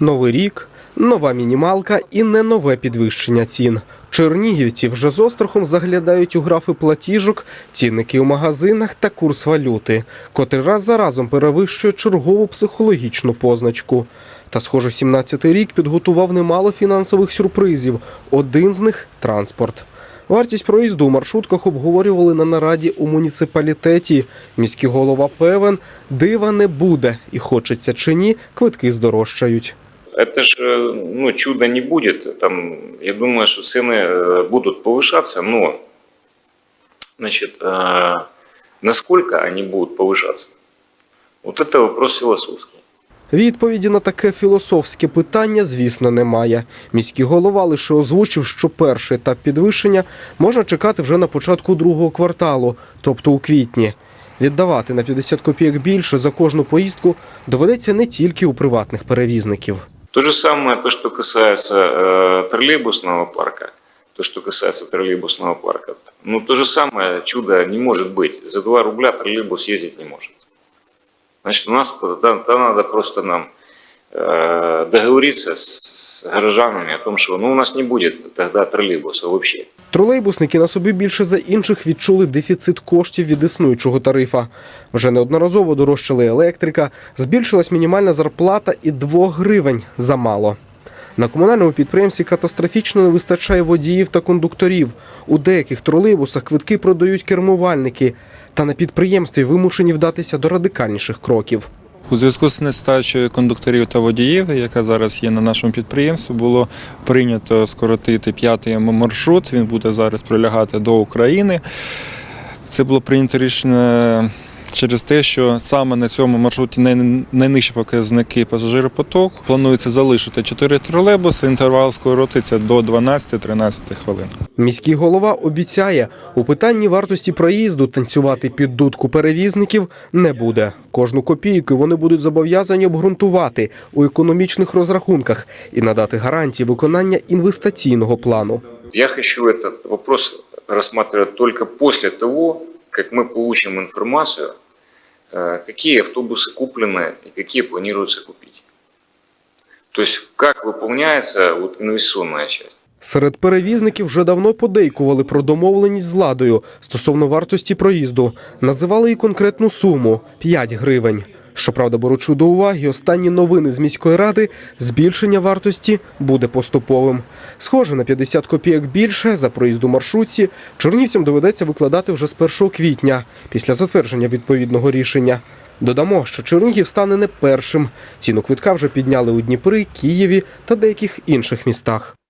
Новий рік, нова мінімалка і не нове підвищення цін. Чернігівці вже з острахом заглядають у графи платіжок, цінники у магазинах та курс валюти, котрий раз за разом перевищує чергову психологічну позначку. Та, схоже, 17-й рік підготував немало фінансових сюрпризів. Один з них транспорт. Вартість проїзду у маршрутках обговорювали на нараді у муніципалітеті. Міський голова певен, дива не буде, і хочеться чи ні, квитки здорожчають Это же э, ну, чуда не будет. Там, я думаю, что цены э, будут повышаться, но значит, э, насколько они будут повышаться? Вот это вопрос философский. Відповіді на таке філософське питання, звісно, немає. Міський голова лише озвучив, що перший етап підвищення можна чекати вже на початку другого кварталу, тобто у квітні. Віддавати на 50 копійок більше за кожну поїздку доведеться не тільки у приватних перевізників. То же самое, то, что касается э, троллейбусного парка, то, что касается троллейбусного парка, ну, то же самое чудо не может быть. За 2 рубля троллейбус ездить не может. Значит, у нас там, там надо просто нам э, договориться с, горожанами о том, что ну, у нас не будет тогда троллейбуса вообще. Тролейбусники на собі більше за інших відчули дефіцит коштів від існуючого тарифа. Вже неодноразово дорожчали електрика, збільшилась мінімальна зарплата і 2 гривень замало. На комунальному підприємстві катастрофічно не вистачає водіїв та кондукторів. У деяких тролейбусах квитки продають кермувальники, та на підприємстві вимушені вдатися до радикальніших кроків. У зв'язку з нестачею кондукторів та водіїв, яка зараз є на нашому підприємстві, було прийнято скоротити п'ятий маршрут. Він буде зараз прилягати до України. Це було прийнято рішення через те, що саме на цьому маршруті най- найнижчі показники пасажиропотоку. Планується залишити 4 тролейбуси. Інтервал скоротиться до 12-13 хвилин. Міський голова обіцяє, у питанні вартості проїзду танцювати під дудку перевізників не буде. Кожну копійку вони будуть зобов'язані обґрунтувати у економічних розрахунках і надати гарантії виконання інвестиційного плану. Я хочу этот вопрос рассматривать только после того, как мы получим информацию, э, какие автобусы куплены и какие планируется купить. То есть как выполняется вот инвестиционная часть. Серед перевізників вже давно подейкували про домовленість з владою стосовно вартості проїзду. Називали і конкретну суму 5 гривень. Щоправда, беручи до уваги останні новини з міської ради, збільшення вартості буде поступовим. Схоже, на 50 копійок більше за проїзд у маршрутці чернівцям доведеться викладати вже з 1 квітня після затвердження відповідного рішення. Додамо, що Чернігів стане не першим. Ціну квитка вже підняли у Дніпрі, Києві та деяких інших містах.